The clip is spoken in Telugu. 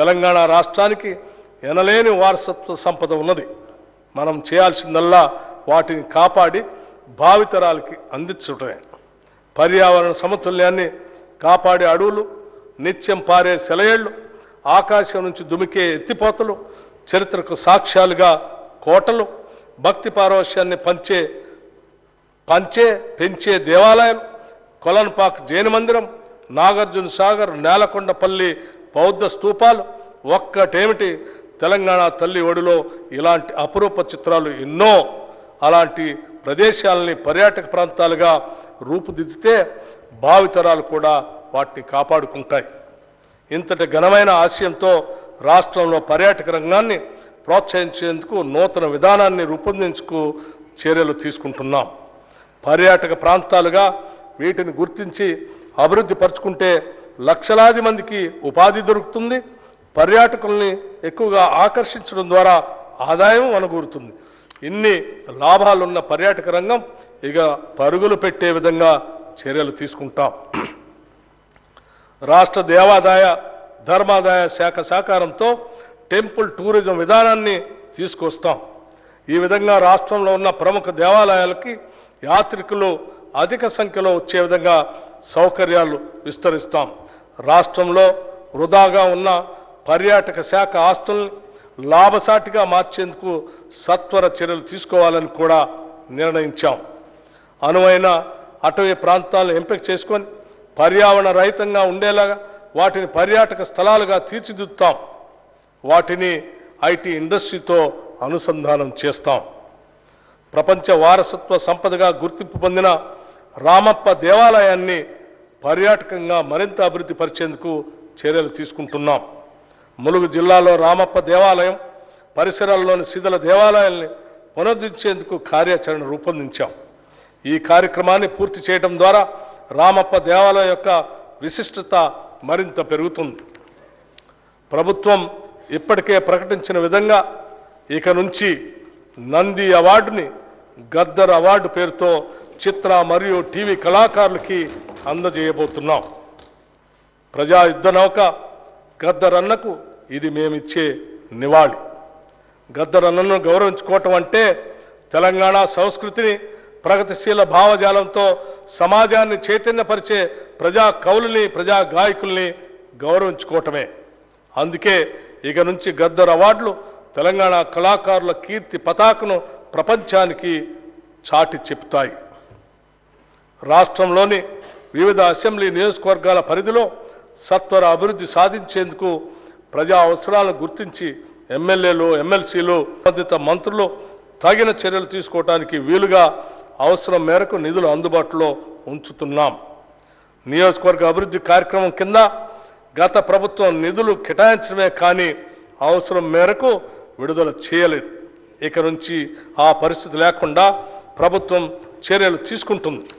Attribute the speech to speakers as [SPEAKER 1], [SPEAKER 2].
[SPEAKER 1] తెలంగాణ రాష్ట్రానికి ఎనలేని వారసత్వ సంపద ఉన్నది. మనం చేయాల్సిందల్లా వాటిని కాపాడి భావితరాలకి అందించటమే. పర్యావరణ సమతుల్యాన్ని కాపాడే అడవులు నిత్యం పారే సెలయేళ్ళు ఆకాశం నుంచి దుమికే ఎత్తిపోతలు చరిత్రకు సాక్ష్యాలుగా కోటలు భక్తి పారవశ్యాన్ని పంచే పంచే పెంచే దేవాలయం కొలన్పాక్ జైన మందిరం నాగార్జున సాగర్ నేలకొండపల్లి బౌద్ధ స్తూపాలు ఒక్కటేమిటి? తెలంగాణ తల్లి ఒడిలో ఇలాంటి అపురూప చిత్రాలు ఎన్నో అలాంటి ప్రదేశాలని పర్యాటక ప్రాంతాలుగా రూపుదిద్దితే భావితరాలు కూడా వాటిని కాపాడుకుంటాయి. ఇంతటి ఘనమైన ఆశయంతో రాష్ట్రంలో పర్యాటక రంగాన్ని ప్రోత్సహించేందుకు నూతన విధానాన్ని రూపొందించుకు చర్యలు తీసుకుంటున్నాం. పర్యాటక ప్రాంతాలుగా వీటిని గుర్తించి అభివృద్ధి పరుచుకుంటే లక్షలాది మందికి ఉపాధి దొరుకుతుంది. పర్యాటకుల్ని ఎక్కువగా ఆకర్షించడం ద్వారా ఆదాయం వనగూరుతుంది. ఇన్ని లాభాలున్న పర్యాటక రంగం ఇక పరుగులు పెట్టే విధంగా చర్యలు తీసుకుంటాం. రాష్ట్ర దేవాదాయ ధర్మాదాయ శాఖ సహకారంతో టెంపుల్ టూరిజం విధానాన్ని తీసుకొస్తాం. ఈ విధంగా రాష్ట్రంలో ఉన్న ప్రముఖ దేవాలయాలకి యాత్రికులు అధిక సంఖ్యలో వచ్చే విధంగా సౌకర్యాలు విస్తరిస్తాం. రాష్ట్రంలో వృధాగా ఉన్న పర్యాటక శాఖ ఆస్తుల్ని లాభసాటిగా మార్చేందుకు సత్వర చర్యలు తీసుకోవాలని కూడా నిర్ణయించాం. అనువైన అటవీ ప్రాంతాలను ఎంపిక చేసుకొని పర్యావరణ రహితంగా ఉండేలాగా వాటిని పర్యాటక స్థలాలుగా తీర్చిదిద్దుతాం. వాటిని ఐటీ ఇండస్ట్రీతో అనుసంధానం చేస్తాం. ప్రపంచ వారసత్వ సంపదగా గుర్తింపు పొందిన రామప్ప దేవాలయాన్ని పర్యాటకంగా మరింత అభివృద్ధి పరిచేందుకు చర్యలు తీసుకుంటున్నాం. ములుగు జిల్లాలో రామప్ప దేవాలయం పరిసరాల్లోని శిథిల దేవాలయాల్ని పునరుద్ధరించేందుకు కార్యాచరణ రూపొందించాం. ఈ కార్యక్రమాన్ని పూర్తి చేయడం ద్వారా రామప్ప దేవాలయం యొక్క విశిష్టత మరింత పెరుగుతుంది. ప్రభుత్వం ఇప్పటికే ప్రకటించిన విధంగా ఇక నుంచి నంది అవార్డుని గద్దర్ అవార్డు పేరుతో చిత్ర మరియు టీవీ కళాకారులకి అందజేయబోతున్నాం. ప్రజా యుద్ధ నౌక గద్దరన్నకు ఇది మేమిచ్చే నివాళి. గద్దరన్నను గౌరవించుకోవటం అంటే తెలంగాణ సంస్కృతిని ప్రగతిశీల భావజాలంతో సమాజాన్ని చైతన్యపరిచే ప్రజా కవులని ప్రజా గాయకుల్ని గౌరవించుకోవటమే. అందుకే ఇక నుంచి గద్దర్ అవార్డులు తెలంగాణ కళాకారుల కీర్తి పతాకను ప్రపంచానికి చాటి చెప్తాయి రాష్ట్రంలోని వివిధ అసెంబ్లీ నియోజకవర్గాల పరిధిలో సత్వర అభివృద్ధి సాధించేందుకు ప్రజా అవసరాలను గుర్తించి ఎమ్మెల్యేలు ఎమ్మెల్సీలు సంబంధిత మంత్రులు తగిన చర్యలు తీసుకోవడానికి వీలుగా అవసరం మేరకు నిధులు అందుబాటులో ఉంచుతున్నాం. నియోజకవర్గ అభివృద్ధి కార్యక్రమం కింద గత ప్రభుత్వం నిధులు కేటాయించడమే కానీ అవసరం మేరకు విడుదల చేయలేదు. ఇక నుంచి ఆ పరిస్థితి లేకుండా ప్రభుత్వం చర్యలు తీసుకుంటుంది.